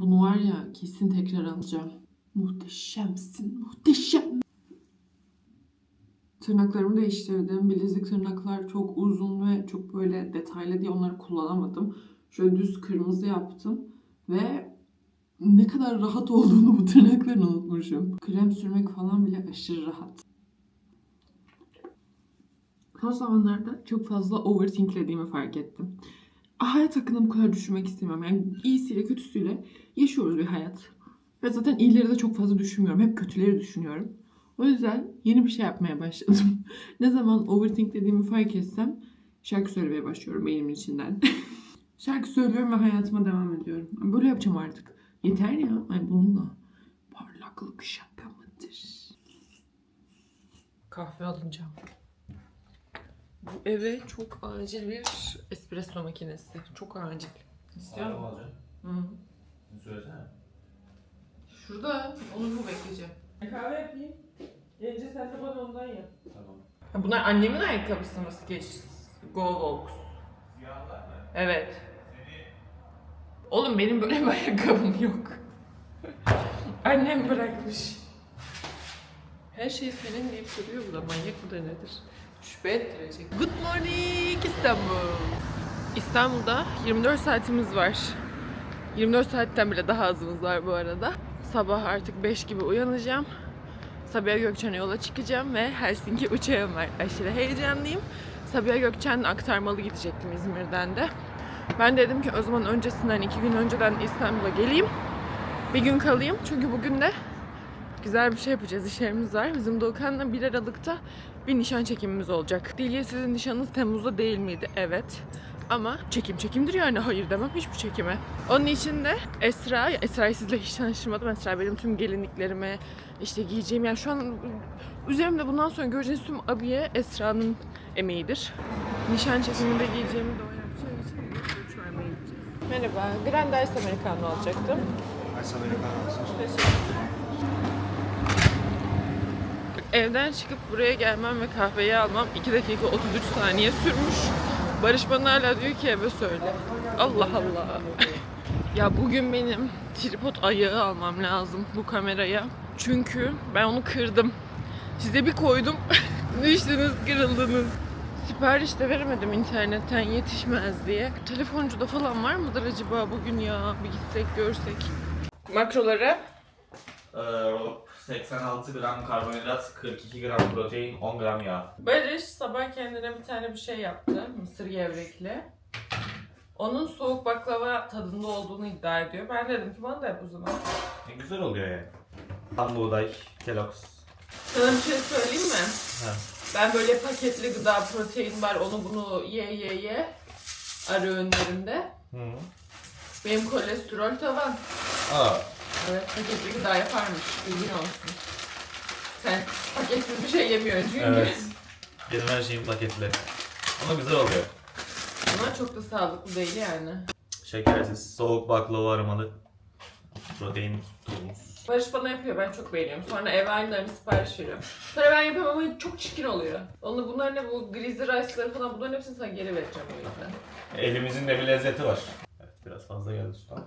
Bunu var ya kesin tekrar alacağım. Muhteşemsin, muhteşem. Tırnaklarımı değiştirdim. Bilezik tırnaklar çok uzun ve çok böyle detaylı diye onları kullanamadım. Şöyle düz kırmızı yaptım ve ne kadar rahat olduğunu bu tırnakların unutmuşum. Krem sürmek falan bile aşırı rahat. Son zamanlarda çok fazla overthinklediğimi fark ettim. Hayat hakkında bu kadar düşünmek istemiyorum. Yani iyisiyle kötüsüyle yaşıyoruz bir hayat. Ve zaten iyileri de çok fazla düşünmüyorum. Hep kötüleri düşünüyorum. O yüzden yeni bir şey yapmaya başladım. ne zaman overthinklediğimi fark etsem şarkı söylemeye başlıyorum beynimin içinden. şarkı söylüyorum ve hayatıma devam ediyorum. Böyle yapacağım artık. Yeter ya. Ay bununla. Parlaklık şaka mıdır? Kahve alacağım. Bu eve çok acil bir espresso makinesi. Çok acil. İstiyor musun? alacağım. Hı. Söylesene. Şurada. Onu mu bekleyeceğim? Kahve yapayım. Gelince sen de bana ondan yap. Tamam. Bunlar annemin ayakkabısı mı? Sketch Go Walks. Siyahlar mı? Evet. Oğlum benim böyle bir ayakkabım yok. Annem bırakmış. Her şey senin deyip duruyor bu da manyak bu da nedir? Şüphe ettirecek. Good morning İstanbul. İstanbul'da 24 saatimiz var. 24 saatten bile daha azımız var bu arada. Sabah artık 5 gibi uyanacağım. Sabiha Gökçen'e yola çıkacağım ve Helsinki uçağım var. Aşırı heyecanlıyım. Sabiha Gökçen aktarmalı gidecektim İzmir'den de. Ben dedim ki o zaman öncesinden iki gün önceden İstanbul'a geleyim. Bir gün kalayım çünkü bugün de güzel bir şey yapacağız. işlerimiz var. Bizim Doğukan'la 1 Aralık'ta bir nişan çekimimiz olacak. Dilye sizin nişanınız Temmuz'da değil miydi? Evet. Ama çekim çekimdir yani hayır demem hiçbir çekime. Onun için de Esra, Esra'yı sizle hiç tanıştırmadım. Esra benim tüm gelinliklerimi, işte giyeceğim yani şu an üzerimde bundan sonra göreceğiniz tüm abiye Esra'nın emeğidir. Nişan çekiminde giyeceğimi de o yapacağı için gideceğiz. Merhaba, Grand Ice Americano alacaktım. Evden çıkıp buraya gelmem ve kahveyi almam 2 dakika 33 saniye sürmüş. Barış bana hala diyor ki eve söyle. Allah Allah. ya bugün benim tripod ayağı almam lazım bu kameraya. Çünkü ben onu kırdım. Size bir koydum. Düştünüz, kırıldınız. Sipariş de veremedim internetten yetişmez diye. Telefoncuda falan var mıdır acaba bugün ya? Bir gitsek görsek. Makroları Ee, 86 gram karbonhidrat, 42 gram protein, 10 gram yağ. Barış sabah kendine bir tane bir şey yaptı. Mısır gevrekli. Onun soğuk baklava tadında olduğunu iddia ediyor. Ben dedim ki bana da yap o zaman. Ne güzel oluyor yani. Tam buğday, Kellogg's. Sana bir şey söyleyeyim mi? Ha. Ben böyle paketli gıda protein var onu bunu ye ye ye ara öğünlerimde. Hı. Benim kolesterol tavan. Aa, Evet paketli gıda yaparmış. Bilgin olsun. Sen paketsiz bir şey yemiyorsun çünkü. evet. Benim her şeyim paketli. Ama güzel oluyor. Ama çok da sağlıklı değil yani. Şekersiz, soğuk baklava aromalı. Protein tuzumuz. Barış bana yapıyor ben çok beğeniyorum. Sonra eve aynılarını sipariş veriyorum. Sonra ben yapıyorum ama çok çirkin oluyor. Onu bunların ne bu grizzly rice'ları falan bunların hepsini sana geri vereceğim o yüzden. Elimizin de bir lezzeti var. Evet, biraz fazla geldi süt ama.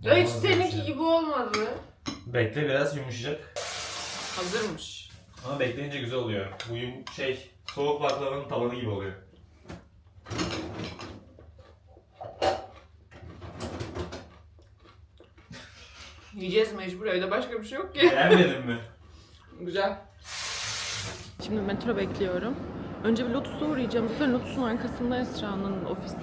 Hiç Olmaz seninki şey. gibi olmadı. Bekle biraz yumuşayacak. Hazırmış. Ama bekleyince güzel oluyor. Bu yum şey soğuk baklavanın tabanı gibi oluyor. Yiyeceğiz mecbur evde başka bir şey yok ki. Beğenmedin mi? Güzel. Şimdi metro bekliyorum. Önce bir Lotus'a uğrayacağım. Zaten Lotus'un arkasında Esra'nın ofisi.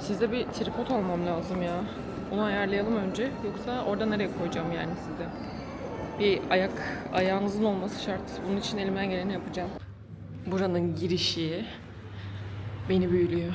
Size bir tripod almam lazım ya. Onu ayarlayalım önce. Yoksa orada nereye koyacağım yani size? Bir ayak, ayağınızın olması şart. Bunun için elimden geleni yapacağım. Buranın girişi beni büyülüyor.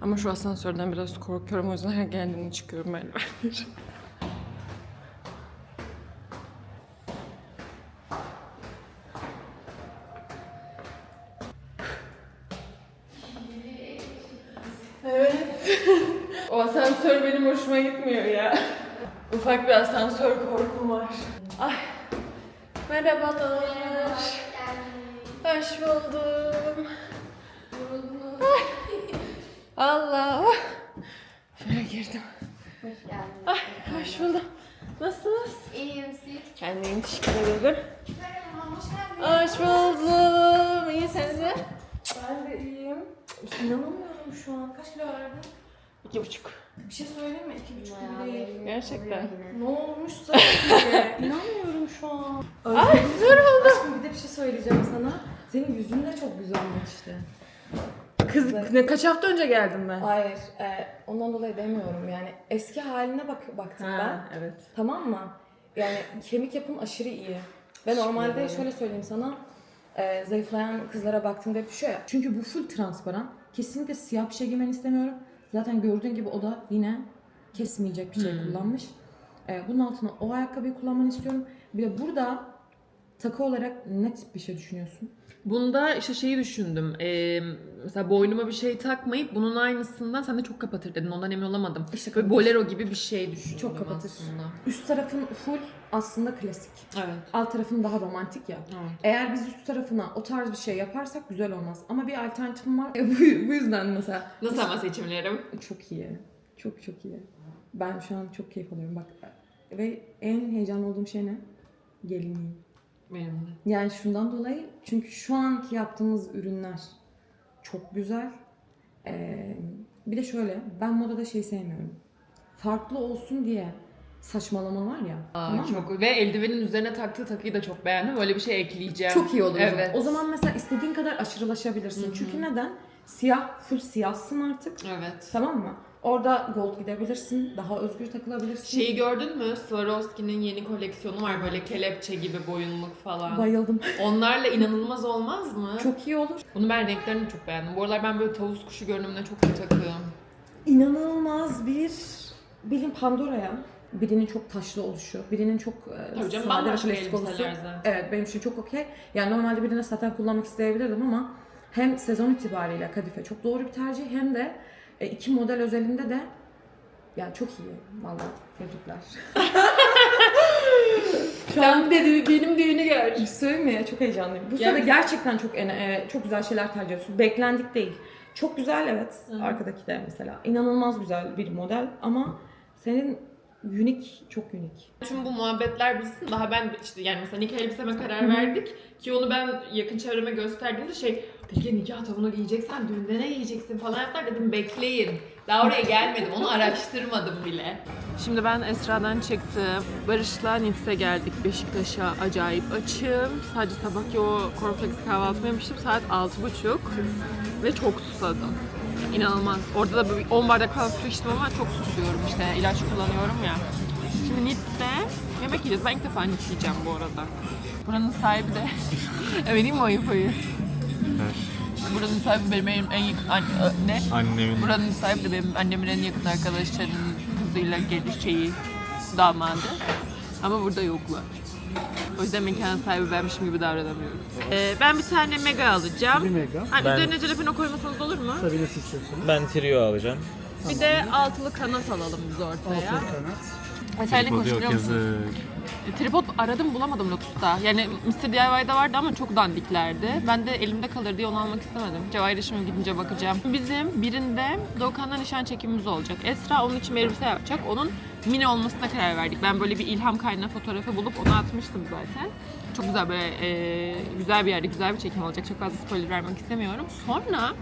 Ama şu asansörden biraz korkuyorum. O yüzden her geldiğimde çıkıyorum merdivenleri. Ufak bir asansör korkum var. Ay. Merhabalar. Merhaba. Hoş buldum. Ay. Allah. Şöyle girdim. Hoş geldin. Ay, hoş buldum. Nasılsınız? İyiyim siz. Kendimi teşekkür ederim. Hoş geldiniz. Hoş buldum. İyisiniz mi? Ben de iyiyim. İnanamıyorum şu an. Kaç kilo verdin? İki buçuk. Bir şey söyleyeyim mi? İki buçuk bile Gerçekten. Ne olmuşsa diye. İnanmıyorum şu an. Ay zor oldu. Aşkım bir de bir şey söyleyeceğim sana. Senin yüzün de çok güzelleşti. Kız ne kaç hafta önce geldim ben? Hayır. E, ondan dolayı demiyorum. Yani eski haline bak baktım ben. evet. Tamam mı? Yani kemik yapın aşırı iyi. Ve normalde şöyle söyleyeyim sana. E, zayıflayan kızlara baktığımda hep şu ya. Çünkü bu full transparan. Kesinlikle siyah bir şey giymeni istemiyorum. Zaten gördüğün gibi o da yine kesmeyecek bir şey kullanmış. E, bunun altına o ayakkabıyı kullanmanı istiyorum. Bir de burada takı olarak ne tip bir şey düşünüyorsun? Bunda işte şeyi düşündüm. Ee, mesela boynuma bir şey takmayıp bunun aynısından sen de çok kapatır dedin. Ondan emin olamadım. İşte Böyle bolero gibi bir şey düşündüm Çok kapatır. aslında. Üst tarafın full aslında klasik. Evet. Alt tarafın daha romantik ya. evet. Eğer biz üst tarafına o tarz bir şey yaparsak güzel olmaz. Ama bir alternatifim var. bu, bu yüzden mesela. Nasıl ama seçimlerim? Çok iyi. Çok çok iyi. Ben şu an çok keyif alıyorum bak. Ve en heyecanlı olduğum şey ne? Gelinliğim. Benim de. Yani şundan dolayı çünkü şu anki yaptığımız ürünler çok güzel. Ee, bir de şöyle ben modada şey sevmiyorum. Farklı olsun diye saçmalama var ya. Aa, tamam mı? çok ve eldivenin üzerine taktığı takıyı da çok beğendim. Öyle bir şey ekleyeceğim. Çok iyi olur. Evet. O zaman mesela istediğin kadar aşırılaşabilirsin. Çünkü neden? Siyah, full siyahsın artık. Evet. Tamam mı? Orada gold gidebilirsin. Daha özgür takılabilirsin. Şeyi gördün mü? Swarovski'nin yeni koleksiyonu var böyle kelepçe gibi boyunluk falan. Bayıldım. Onlarla inanılmaz olmaz mı? Çok iyi olur. Bunu ben renklerini çok beğendim. Bu aralar ben böyle tavus kuşu görünümüne çok takığım. İnanılmaz bir bilim Pandora'ya. Birinin çok taşlı oluşu, birinin çok e, Tabii canım sade ve bambaşka klasik oluşu. elbiseler zaten. Evet benim için çok okey. Yani normalde birine saten kullanmak isteyebilirdim ama hem sezon itibariyle kadife çok doğru bir tercih hem de e, iki model özelinde de yani çok iyi. Vallahi tebrikler. Sen dedi benim düğünü gör. Söyleyeyim mi? Çok heyecanlıyım. Bu Yani- sırada gerçekten çok en- e, çok güzel şeyler tercih ediyorsun. Beklendik değil. Çok güzel evet. Hı. Arkadaki de mesela. inanılmaz güzel bir model ama senin unik, çok unik. Tüm bu muhabbetler bitsin daha ben işte yani mesela nikah elbiseme karar verdik ki onu ben yakın çevreme gösterdiğimde şey Peki nikah tavuğunu giyeceksen düğünde ne giyeceksin falan yaptılar dedim bekleyin. Daha oraya gelmedim onu araştırmadım bile. Şimdi ben Esra'dan çıktım. Barış'la Nitz'e geldik Beşiktaş'a. Acayip açım. Sadece sabahki o cornflakes kahvaltımı yemiştim. Saat 6.30 ve çok susadım. İnanılmaz. Orada da böyle 10 bardak falan su içtim ama çok susuyorum işte. ilaç kullanıyorum ya. Şimdi Nitz'te yemek yiyeceğiz. Ben ilk defa Nitz yiyeceğim bu arada. Buranın sahibi de... Vereyim mi o infoyu? Buranın sahibi benim en, en yakın... an- ö- ne? Annemin Buranın sahibi de benim annemin en yakın arkadaşlarının kızıyla geliş şeyi damadı. Ama burada yoklar. O yüzden mekanın sahibi benmişim gibi davranamıyorum. Ee, ben bir tane mega alacağım. Bir mega. Ha, Ben- Üzerine jalapeno koymasanız olur mu? tabii nasıl istiyorsunuz? Ben trio alacağım. Bir de altılı kanat alalım biz ortaya. Altı kanat. Mesela ne Tripod yok koşturuyor musunuz? yazık. Tripod aradım bulamadım Lotus'ta. Yani Mr. DIY'da vardı ama çok dandiklerdi. Ben de elimde kalır diye onu almak istemedim. Cevahir'e şimdi gidince bakacağım. Bizim birinde Doğukan'la nişan çekimimiz olacak. Esra onun için elbise yapacak. Onun mini olmasına karar verdik. Ben böyle bir ilham kaynağı fotoğrafı bulup onu atmıştım zaten. Çok güzel böyle e, güzel bir yerde güzel bir çekim olacak. Çok fazla spoiler vermek istemiyorum. Sonra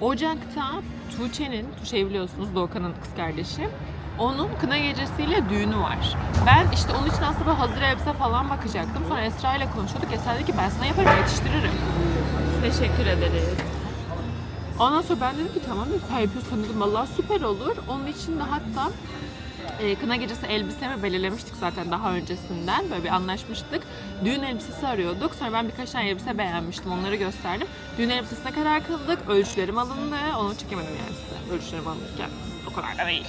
Ocak'ta Tuğçe'nin, Tuğçe'yi biliyorsunuz Doğukan'ın kız kardeşi. Onun kına gecesiyle düğünü var. Ben işte onun için aslında hazır elbise falan bakacaktım. Sonra Esra ile konuşuyorduk. Esra dedi ki ben sana yaparım, yetiştiririm. Teşekkür ederiz. Ondan sonra ben dedim ki tamam sen yapıyorsan dedim vallahi süper olur. Onun için de hatta e, kına gecesi elbisemi belirlemiştik zaten daha öncesinden. Böyle bir anlaşmıştık. Düğün elbisesi arıyorduk. Sonra ben birkaç tane elbise beğenmiştim. Onları gösterdim. Düğün elbisesine karar kıldık. Ölçülerim alındı. Onu çekemedim yani size. Ölçülerim alınırken. O kadar da değil.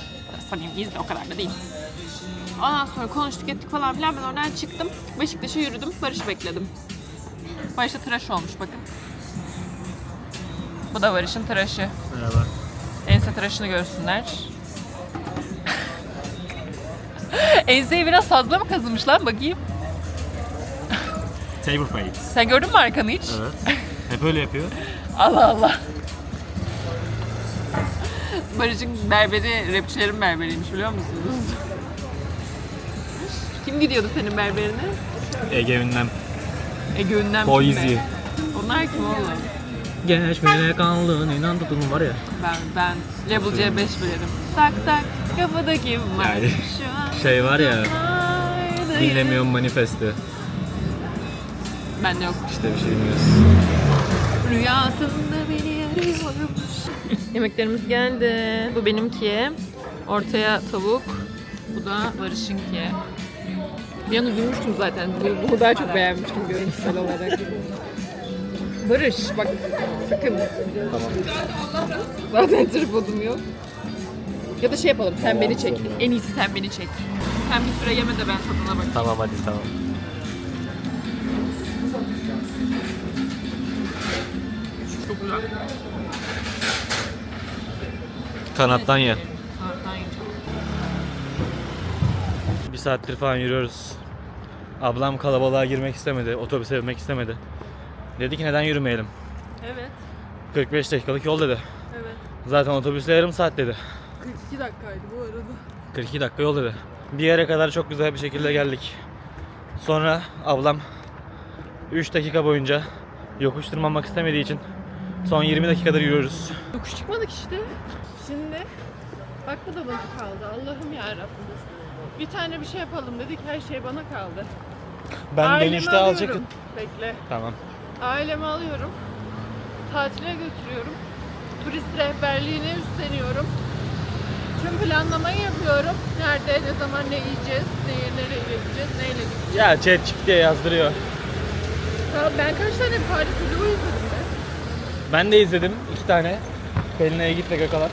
Samimiyiz de o kadar da değil. Ondan sonra konuştuk ettik falan filan. Ben oradan çıktım. Beşiktaş'a yürüdüm. Barış'ı bekledim. Barış da tıraş olmuş bakın. Bu da Barış'ın tıraşı. Merhaba. Ense tıraşını görsünler. Enseyi biraz fazla mı kazımış lan bakayım? Table fade. Sen gördün mü arkanı hiç? Evet. Hep öyle yapıyor. Allah Allah. Barış'ın berberi rapçilerin berberiymiş biliyor musunuz? Kim gidiyordu senin berberine? Ege Ünlem. Ege Ünlem Poezy. kim be? Onlar kim oğlum? Geçmeye kaldın inan tutun var ya. Ben, ben Level C5 bilirim. Tak tak kafada kim var Yani şu an? şey var ya, Dinlemiyorum manifesti. Ben de yok. İşte bir şey bilmiyorsun. Rüyasında beni. Yemeklerimiz geldi. Bu benimki. Ortaya tavuk. Bu da Barış'ınki. Bir an üzülmüştüm zaten. Bu- Bunu daha çok beğenmiştim görüntüsel olarak. Barış bak sakın. Tamam. Zaten tripodum yok. Ya da şey yapalım sen beni çek. En iyisi sen beni çek. Sen bir süre yeme de ben tadına bakayım. Tamam hadi tamam. Güzel. Kanattan ye. Kanattan yiyeceğim. Bir saattir falan yürüyoruz. Ablam kalabalığa girmek istemedi, otobüse binmek istemedi. Dedi ki neden yürümeyelim? Evet. 45 dakikalık yol dedi. Evet. Zaten otobüsle yarım saat dedi. 42 dakikaydı bu arada. 42 dakika yol dedi. Bir yere kadar çok güzel bir şekilde geldik. Sonra ablam 3 dakika boyunca yokuş tırmanmak istemediği için son 20 dakikadır yürüyoruz. Yokuş çıkmadık işte. Şimdi bak bu da bana kaldı. Allah'ım ya Bir tane bir şey yapalım dedik. Her şey bana kaldı. Ben Ailemi dönüşte alıyorum. alacak. Bekle. Tamam. Ailemi alıyorum. Tatile götürüyorum. Turist rehberliğini üstleniyorum. Tüm planlamayı yapıyorum. Nerede, ne zaman ne yiyeceğiz, neye, nereye gideceğiz, neyle gideceğiz. Ya chat çık diye yazdırıyor. Ya ben kaç tane Paris vlogu izledim? Ben de izledim iki tane. Pelina'ya git ve Gökalar.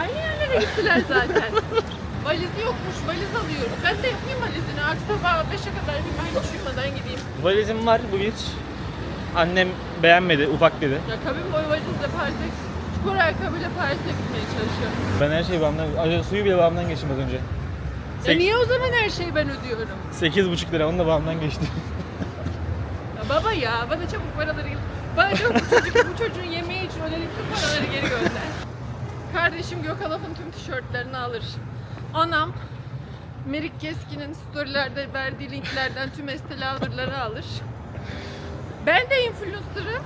Aynı yerlere gittiler zaten. Valizi yokmuş, valiz alıyorum. Ben de yapayım valizini. Aksabah 5'e kadar bir ben hiç uyumadan gideyim. Valizim var bu bir. Annem beğenmedi, ufak dedi. Ya kabin boyu valizle Paris'e, spor ayakkabıyla Paris'e gitmeye çalışıyorum. Ben her şeyi babamdan, Ay, suyu bile babamdan geçtim az önce. E Sek- niye o zaman her şeyi ben ödüyorum? 8,5 lira onu da babamdan geçti. Ya baba ya, bana çabuk paraları. Bana çabuk bu, çocuk, bu çocuğun yemeği için ödedik tüm paraları geri gönder. Kardeşim Gökalaf'ın tüm tişörtlerini alır. Anam Merik Keskin'in storylerde verdiği linklerden tüm Lauder'ları alır. Ben de influencer'ım.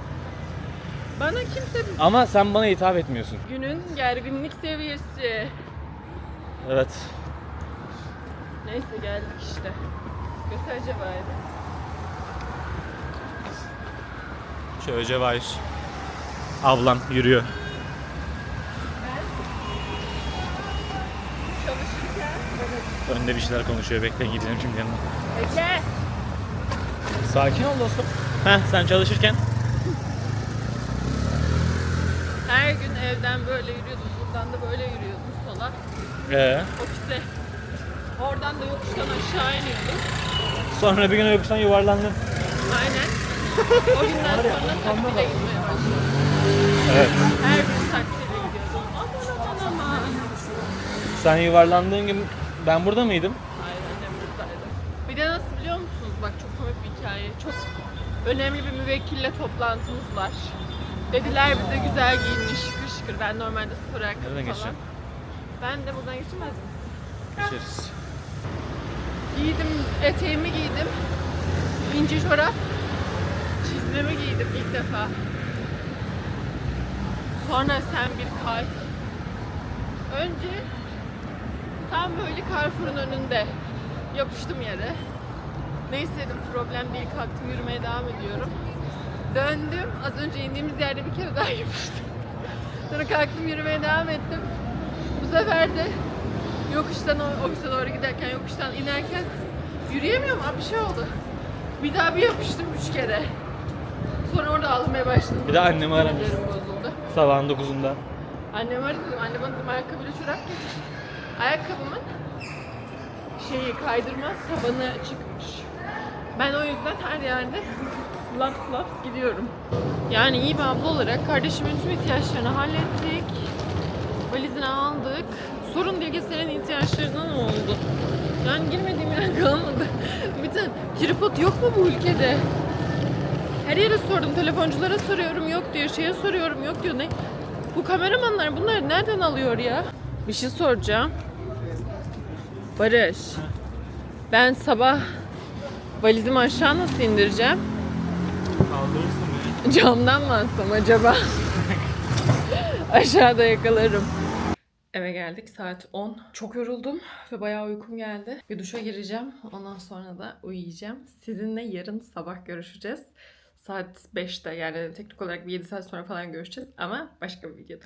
Bana kimse Ama sen bana hitap etmiyorsun. günün gerginlik seviyesi. Evet. Neyse geldik işte. Gösterce bari. Şöyle Cevahir. Ablam yürüyor. Çalışırken. Önde bir şeyler konuşuyor. Bekleyin gideceğim şimdi yanına. Ege. Sakin ol dostum. Heh sen çalışırken. Her gün evden böyle yürüyordum. Buradan da böyle yürüyordum sola. Ee, Ofise. Oradan da yokuştan aşağı iniyordum. sonra bir gün yokuştan yuvarlandın. Aynen. O günden sonra taksiyle gitmeye başladım. Evet. Her gün taksiyle gidiyordum. Aman aman aman. Sen yuvarlandığın gün ben burada mıydım? Hayır annem buradaydı. Bir de nasıl biliyor musunuz? Bak çok komik bir hikaye. Çok önemli bir müvekkille toplantımız var. Dediler bize güzel giyinmiş şıkır şıkır. Ben normalde spor ayakkabı Nereden falan. geçeceğim? Ben de buradan geçemez miyim? Geçeriz. Giydim, eteğimi giydim. İnce çorap. Çizmemi giydim ilk defa. Sonra sen bir kay. Önce tam böyle Carrefour'un önünde yapıştım yere. Neyse dedim problem değil kalktım yürümeye devam ediyorum. Döndüm az önce indiğimiz yerde bir kere daha yapıştım. Sonra kalktım yürümeye devam ettim. Bu sefer de yokuştan ofise doğru giderken yokuştan inerken yürüyemiyorum abi bir şey oldu. Bir daha bir yapıştım üç kere. Sonra orada ağlamaya başladım. Bir de annemi aramış. Sinirlerim bozuldu. Sabahın 9'unda. Annem aradı dedim. Anne bana dedim ayakkabıyla çorap getir. Ayakkabımın şeyi kaydırmaz tabanı çıkmış. Ben o yüzden her yerde laps laps gidiyorum. Yani iyi bir abla olarak kardeşimin tüm ihtiyaçlarını hallettik. Valizini aldık. Sorun ihtiyaçlarına ne oldu? Yani girmediğim yer kalmadı. Bir tane tripod yok mu bu ülkede? Her yere sordum. Telefonculara soruyorum yok diyor. Şeye soruyorum yok diyor. Ne? Bu kameramanlar bunları nereden alıyor ya? Bir şey soracağım. Barış. Ben sabah valizimi aşağı nasıl indireceğim? Kaldırırsın beni. Camdan mı atsam acaba? Aşağıda yakalarım. Eve geldik saat 10. Çok yoruldum ve bayağı uykum geldi. Bir duşa gireceğim. Ondan sonra da uyuyacağım. Sizinle yarın sabah görüşeceğiz. Saat 5'te yani teknik olarak bir 7 saat sonra falan görüşeceğiz ama başka bir videoda.